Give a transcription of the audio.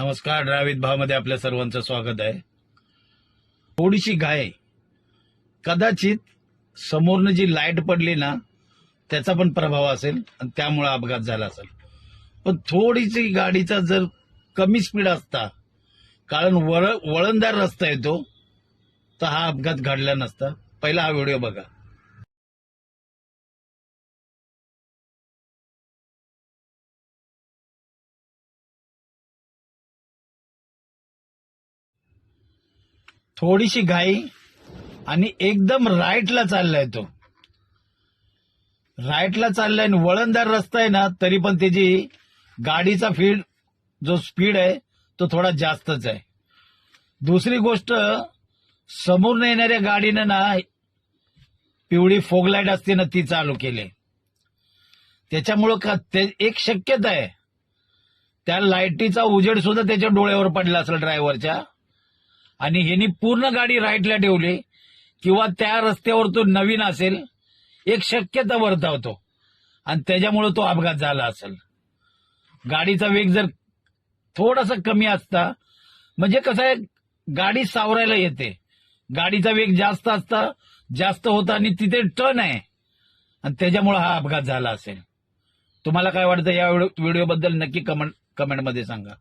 नमस्कार ड्रावित भावमध्ये आपल्या सर्वांचं स्वागत आहे. थोडीशी गाय कदाचित समोरनं जी लाइट पडली ना त्याचा पण प्रभाव असेल आणि त्यामुळे अपघात झाला असेल. पण थोडीशी गाडीचा जर कमी स्पीड असता कारण वळ वळणदार रस्ता येतो तर हा अपघात घडला नसता. पहिला हा व्हिडिओ बघा. थोडीशी घाई आणि एकदम राईटला चाललाय तो. राईटला चाललाय आणि वळणदार रस्ता आहे ना तरी पण त्याची गाडीचा फीड जो स्पीड आहे तो थोडा जास्तच आहे. दुसरी गोष्ट समोर येणाऱ्या गाडीनं ना पिवळी फोगलाईट असते ना ती चालू केली. त्याच्यामुळं का ते एक शक्यता आहे. त्या लाईटीचा उजेड सुद्धा त्याच्या डोळ्यावर पडला असेल ड्रायव्हरच्या आणि ह्यांनी पूर्ण गाडी राईटला ठेवली किंवा त्या रस्त्यावर तो नवीन असेल एक शक्यता वर्तवतो. आणि त्याच्यामुळे तो अपघात झाला असेल. गाडीचा वेग जर थोडासा कमी असता म्हणजे कसं आहे गाडी सावरायला येते. गाडीचा वेग जास्त असता जास्त होता आणि तिथे टर्न आहे. आणि त्याच्यामुळे हा अपघात झाला असेल. तुम्हाला काय वाटतं या व्हिडिओबद्दल नक्की कमेंट कमेंटमध्ये सांगा.